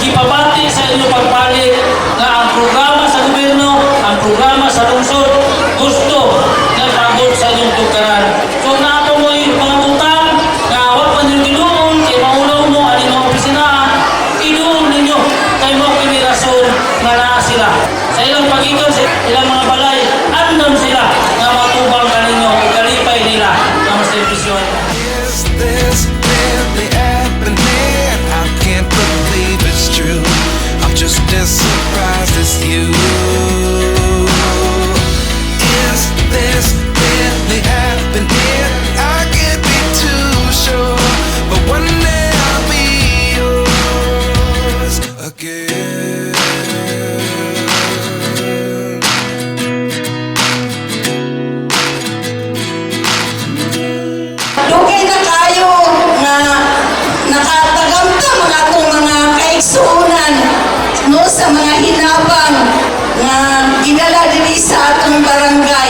gipabati sa inyo pagpalit nga ang programa sa gobyerno, ang programa sa lungsod, gusto nga pagod sa inyong tugkaran. Sa atong barangay.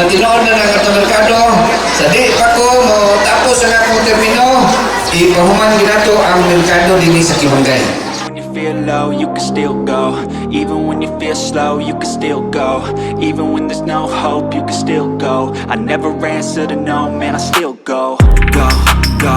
matinood na ng atong merkado. Sa di pa ko mo tapos ang akong termino, ipahuman ginato ang merkado dinhi sa you feel low, you can still go. Even when you feel slow, you can still go. Even when there's no hope, you can still go. I never answer to no, man, I still go, go, go,